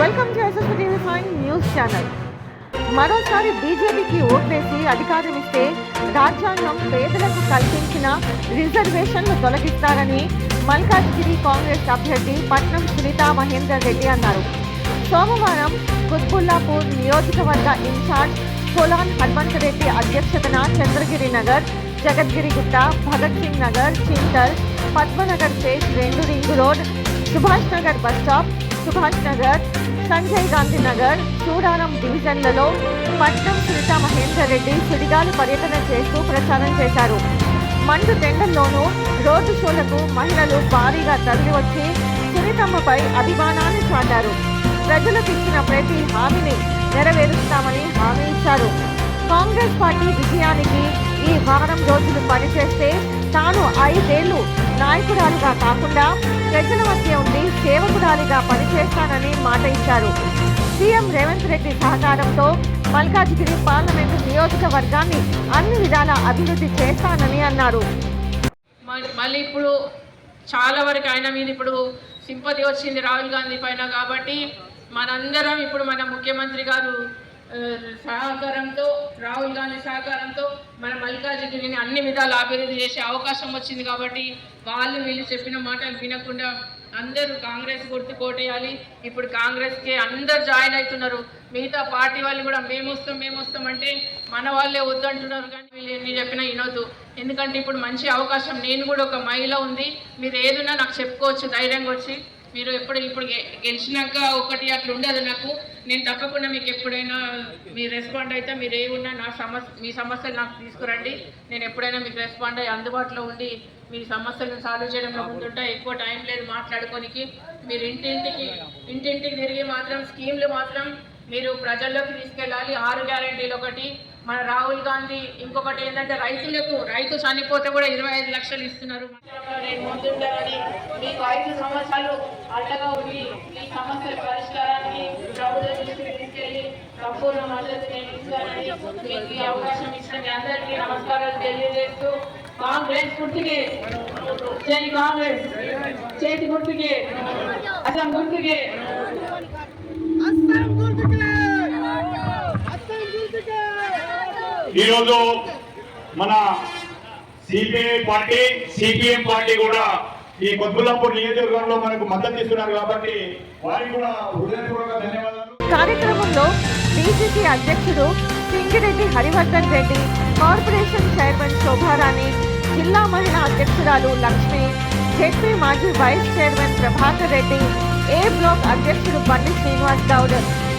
Welcome news channel మరోసారి బీజేపీకి ఓట్లేసి అధికారం ఇస్తే రాజ్యాంగం పేదలకు కల్పించిన రిజర్వేషన్లు తొలగిస్తారని మల్కాజ్గిరి కాంగ్రెస్ అభ్యర్థి పట్నం సునీత మహేందర్ రెడ్డి అన్నారు. సోమవారం కుత్బుల్లాపూర్ నియోజకవర్గ ఇన్ఛార్జ్ కొలాన్ హనుమంతరెడ్డి అధ్యక్షతన చంద్రగిరి నగర్ జగద్గిరిగుట్ట భగత్ సింగ్ నగర్ చింతల్ పద్మనగర్ స్టేట్ రెండు ring road Subhash Nagar bus stop Subhash Nagar Sanjay Gandhinagar Chudaram డివిజన్లలో పట్నం సునీత మహేందర్ రెడ్డి సుడిగాలి పర్యటన చేస్తూ ప్రచారం చేశారు. మండు టెండల్లోనూ రోడ్డు షోలకు మహిళలు భారీగా తరలివచ్చి సునీతమ్మపై అభిమానాన్ని చాటారు. ప్రజలకు ఇచ్చిన ప్రతి హామీని నెరవేరుస్తామని హామీ ఇచ్చారు. కాంగ్రెస్ పార్టీ విజయానికి ఈ వారం రోజులు పనిచేస్తే తాను ఐదేళ్ళు నాయకురాలుగా కాకుండా ప్రజల మధ్య ఉండి సేవకురాలిగా పనిచేస్తానని మాట ఇచ్చారు. సీఎం రేవంత్ రెడ్డి సహకారంతో మల్కాజ్గిరి పార్లమెంటు నియోజకవర్గాన్ని అన్ని విధాల అభివృద్ధి చేస్తానని అన్నారు. మ- మళ్ళీ ఇప్పుడు చాలా వరకు ఆయన మీద ఇప్పుడు సింపతి వచ్చింది రాహుల్ గాంధీ పైన కాబట్టి మనందరం ఇప్పుడు మన ముఖ్యమంత్రి గారు సహకారంతో రాహుల్ గాంధీ సహకారంతో మనం మల్లికార్జుగిరిని అన్ని విధాలు అభివృద్ధి చేసే అవకాశం వచ్చింది కాబట్టి వాళ్ళు వీళ్ళు చెప్పిన మాటలు వినకుండా అందరూ కాంగ్రెస్ గుర్తు కోటేయాలి. ఇప్పుడు కాంగ్రెస్కే అందరు జాయిన్ అవుతున్నారు. మిగతా పార్టీ వాళ్ళు కూడా మేము వస్తాం మేము వస్తాం అంటే మన వాళ్ళే వద్దంటున్నారు కానీ వీళ్ళు ఎన్ని చెప్పినా వినొద్దు. ఎందుకంటే ఇప్పుడు మంచి అవకాశం. నేను కూడా ఒక మహిళ ఉంది. మీరు ఏదున్నా నాకు చెప్పుకోవచ్చు ధైర్యంగా వచ్చి. మీరు ఎప్పుడు ఇప్పుడు గె- గెలిచినాక ఒకటి అట్లా ఉండదు నాకు. నేను తప్పకుండా మీకు ఎప్పుడైనా మీరు రెస్పాండ్ అయితే మీరు ఏ ఉన్నా నా సమస్య మీ సమస్యలు నాకు తీసుకురండి. నేను ఎప్పుడైనా మీకు రెస్పాండ్ అయ్యి అందుబాటులో ఉండి మీ సమస్యలను సాల్వ్ చేయడంలో ముందుంటా ఎక్కువ టైం లేదు మాట్లాడుకోనికి. మీరు ఇంటింటికి ఇంటింటికి తిరిగి మాత్రం స్కీమ్లు మాత్రం మీరు ప్రజల్లోకి తీసుకెళ్ళాలి. ఆరు గ్యారంటీలు ఒకటి మన రాహుల్ గాంధీ ఇంకొకటి ఏంటంటే రైతులకు రైతు చనిపోతే కూడా ఇరవై ఐదు లక్షలు ఇస్తున్నారు. నేను మీకు ఐదు సంవత్సరాలు అండగా ఉండి ఈ సమస్యల పరిష్కారానికి ప్రభుత్వం దృష్టికి తీసుకెళ్ళి సంపూర్ణ మద్దతు నేను ఇస్తానని మీకు ఈ అవకాశం ఇచ్చిన మీ అందరికీ నమస్కారాలు తెలియజేస్తూ కాంగ్రెస్ గుర్తుకే జై కాంగ్రెస్ చేతి గుర్తుకే అసం గుర్తుకే. ఈరోజు మన సిపిఐ పార్టీ సిపిఎం పార్టీ కూడా ఈ కొద్దులాపూర్ నియోజకవర్గంలో మనకు మద్దతు ఇస్తున్నారు కాబట్టి వారికి కూడా హృదయపూర్వక ధన్యవాదాలు. కార్యక్రమంలో బీజేపీ అధ్యక్షుడు సింగిరెడ్డి హరివర్ధన్ రెడ్డి కార్పొరేషన్ చైర్మన్ శోభారాణి జిల్లా మహిళా అధ్యక్షురాలు లక్ష్మి జెడ్పీ మాజీ vice chairman Prabhakar Reddy A block అధ్యక్షుడు బండి శ్రీనివాస్ గౌడ్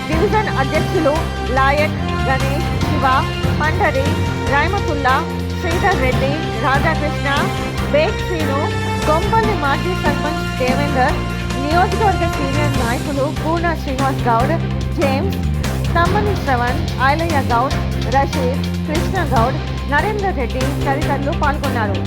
డివిజన్ అధ్యక్షులు లాయక్ గణేష్ శివ పండరి రాయమతుల్లా శ్రీధర్ రెడ్డి రాధాకృష్ణ బేక్ శ్రీను కొంపల్లి మాజీ సర్పంచ్ దేవేందర్ నియోజకవర్గ సీనియర్ నాయకులు పూర్ణ శ్రీనివాస్ గౌడ్ జేమ్స్ తమ్మని శ్రవణ్ ఐలయ్య గౌడ్ రషీద్ కృష్ణ గౌడ్ నరేందర్ రెడ్డి తదితరులు పాల్గొన్నారు.